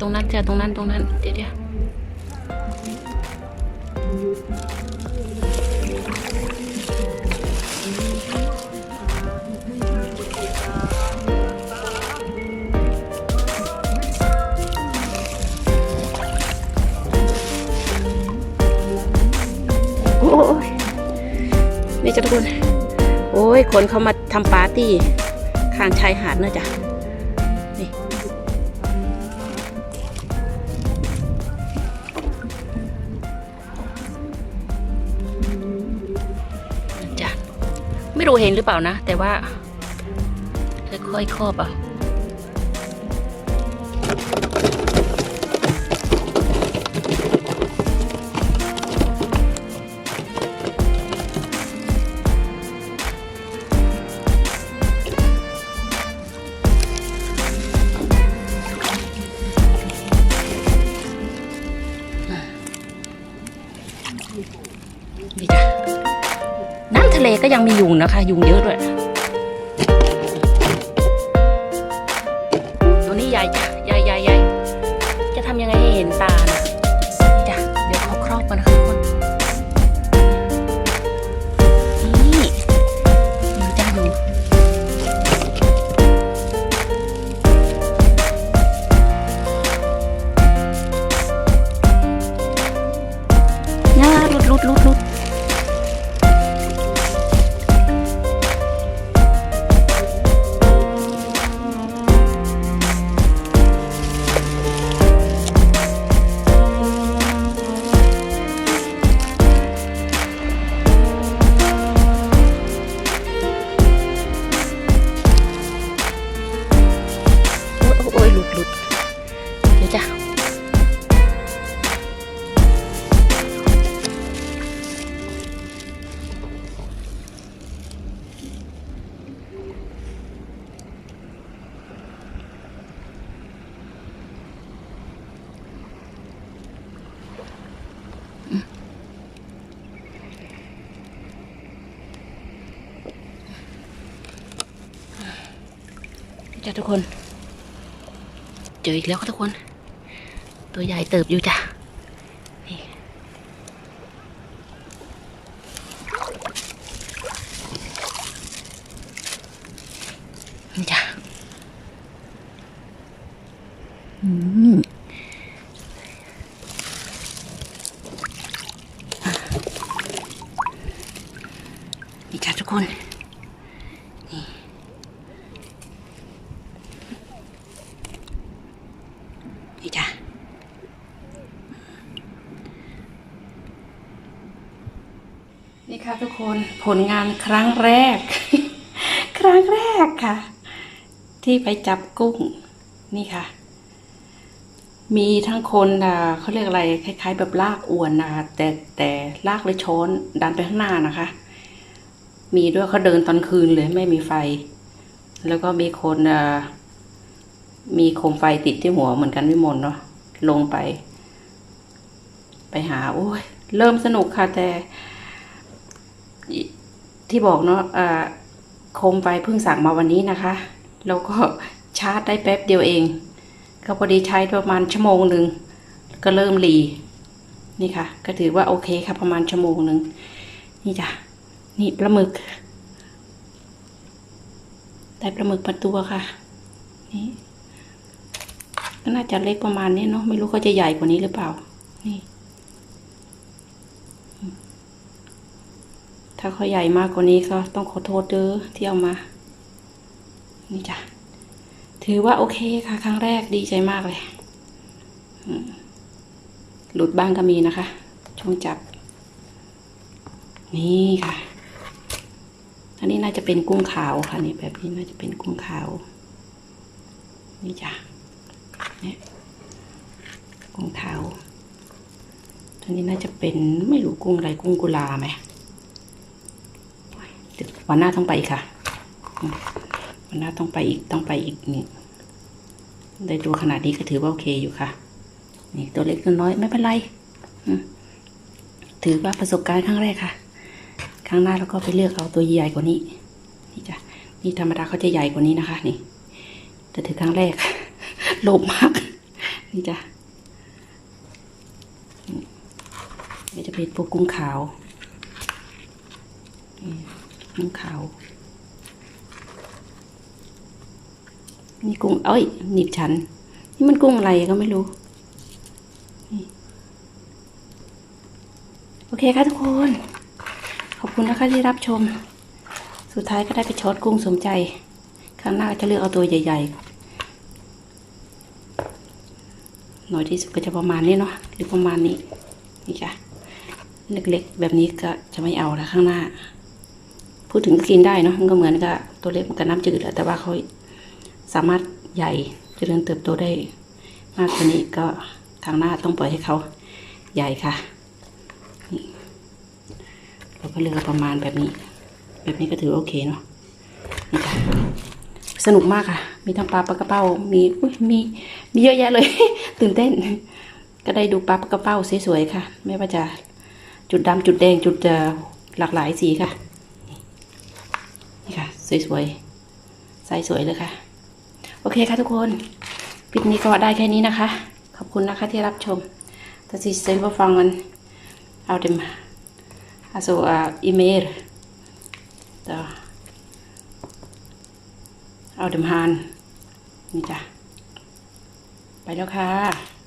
ตรงนั้นจ้ะตรงนั้นตรงนั้น เดี๋ยวเดี๋ยวโอ้ยนี่จ้ะทุกคน โอ้ย คนเขามาทำปาร์ตี้ข้างชายหาดเนอะจ้ะ รู้เห็นหรือเปล่านะ แต่ว่าค่อยๆครอบอะ เลก็ยังมียุงนะคะ ยุงเยอะด้วย ตัวนี้ใหญ่จ้ะใหญ่ใหญ่ใหญ่จะทำยังไงให้เห็นตานะจ้ะเดี๋ยวเขาครอบกันนะคะทุกคน นี่อยู่จ้าอยู่น่าลุดลุดลุดลุด เดี๋ยวจ้ะอืมเดี๋ยวจ้ะทุกคน เจออีกแล้วค่ะทุกคน ตัวใหญ่เติบอยู่จ้ะนี่จ้ะอืมนี่จ้ะทุกคนจ้ะ นี่ค่ะทุกคนผลงานครั้งแรก ครั้งแรกค่ะ ที่ไปจับกุ้งนี่ค่ะ มีทั้งคนอ่าเขาเรียกอะไรคล้าย ๆ แบบลากอวนนะคะแต่แต่ลากเลยช้อนดันไปข้างหน้านะคะ มีด้วยเขาเดินตอนคืนเลยไม่มีไฟ แล้วก็มีคนอ่ามีโคมไฟติดที่หัวเหมือนกันวิมลเนาะลงไป ไปหาโอ้ยเริ่มสนุกค่ะแต่ ที่บอกเนาะโคมไฟเพิ่งสั่งมาวันนี้นะคะ แล้วก็ชาร์จได้แป๊บเดียวเอง ก็พอดีใช้ประมาณชั่วโมงหนึ่งก็เริ่มรีนี่ค่ะ ก็ถือว่าโอเคค่ะประมาณชั่วโมงหนึ่งนี่จ้ะนี่ปลาหมึกได้ปลาหมึกมาตัวค่ะ นี่ก็น่าจะเล็กประมาณนี้เนาะไม่รู้เขาจะใหญ่กว่านี้หรือเปล่า นี่ ถ้าเขาใหญ่มากกว่านี้ก็ต้องขอโทษเด้อที่เอามา นี่จ้ะ ถือว่าโอเคค่ะ ครั้งแรกดีใจมากเลยหลุดบ้างก็มีนะคะ ช่วงจับ นี่ค่ะ อันนี้น่าจะเป็นกุ้งขาวค่ะ นี่แบบนี้น่าจะเป็นกุ้งขาว นี่จ้ะเนี่ยกุ้งขาวตัวนี้น่าจะเป็นไม่รู้กุ้งอะไรกุ้งกุลาไหม วันหน้าต้องไปอีกค่ะ วันหน้าต้องไปอีกต้องไปอีกนี่ได้ตัวขนาดนี้ก็ถือว่าโอเคอยู่ค่ะ นี่ตัวเล็กตัวน้อยไม่เป็นไรถือว่าประสบการณ์ครั้งแรกค่ะ ครั้งหน้าเราก็ไปเลือกเอาตัวใหญ่กว่านี้ นี่จ้ะนี่ธรรมดาเขาจะใหญ่กว่านี้นะคะ นี่แต่ถือครั้งแรกโลภมากนี่จ้ะนี่จะเป็นพวกกุ้งขาว กุ้งขาวนี่กุ้งเอ้ยหนีบฉัน นี่มันกุ้งอะไรก็ไม่รู้ โอเคค่ะทุกคน ขอบคุณนะคะที่รับชม สุดท้ายก็ได้ไปช็อตกุ้งสมใจครั้งหน้าจะเลือกเอาตัวใหญ่ ๆ หน่อยที่สุดก็จะประมาณนี้เนาะหรือประมาณนี้นี่ค่ะเล็กๆแบบนี้ก็จะไม่เอาและข้างหน้า พูดถึงก็กินได้เนาะมันก็เหมือนกับตัวเล็กมันก็น้ำจืดแหละแต่ว่าเขาสามารถใหญ่เจริญเติบโตได้มากกว่านี้ก็ทางหน้าต้องปล่อยให้เขาใหญ่ค่ะนี่เราก็เลือกประมาณแบบนี้ แบบนี้ก็ถือโอเคเนาะนี่ค่ะสนุกมากค่ะ มีทั้งปลาปลากระเป้ามีอุ๊ยมีมีเยอะแยะเลย ตื่นเต้น ก็ได้ดูปลาปลากระเป้าสวยๆค่ะ ไม่ว่าจะจุดดำจุดแดงจุดหลากหลายสีค่ะ สวยๆใสสวยเลยค่ะ โอเคค่ะทุกคนคลิปนี้ก็ได้แค่นี้นะคะ ขอบคุณนะคะที่รับชม Das ist selber fangen auf dem, also äh, im Meer, da, auf dem Hahn นี่จ้ะ ไปแล้วค่ะ